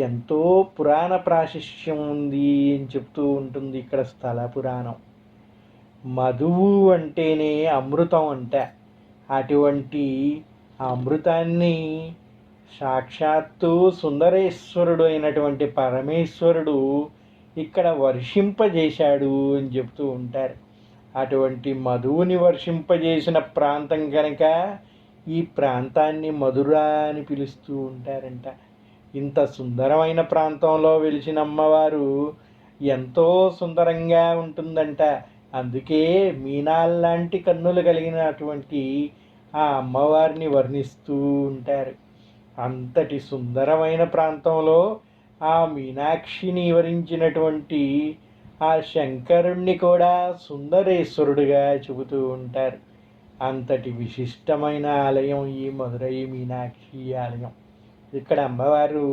ఎంతో పురాణ ప్రాశస్యం ఉంది అని చెప్తూ ఉంటుంది ఇక్కడ స్థల పురాణం. మధువు అంటేనే అమృతం అంట. అటువంటి అమృతాన్ని సాక్షాత్తు సుందరేశ్వరుడు అయినటువంటి పరమేశ్వరుడు ఇక్కడ వర్షింపజేశాడు అని చెప్తూ ఉంటారు. అటువంటి మధువుని వర్షింపజేసిన ప్రాంతం కనుక ఈ ప్రాంతాన్ని మధుర అని పిలుస్తూ ఉంటారంట. ఇంత సుందరమైన ప్రాంతంలో వెలిసిన అమ్మవారు ఎంతో సుందరంగా ఉంటుందంట. అందుకే మీనాల్లాంటి కన్నులు కలిగినటువంటి ఆ అమ్మవారిని వర్ణిస్తూ ఉంటారు. అంతటి సుందరమైన ప్రాంతంలో ఆ మీనాక్షిని వివరించినటువంటి ఆ శంకరుణ్ణి కూడా సుందరేశ్వరుడిగా చెబుతూ ఉంటారు. అంతటి విశిష్టమైన ఆలయం ఈ మధురై మీనాక్షి ఆలయం. ఇక్కడ అమ్మవారు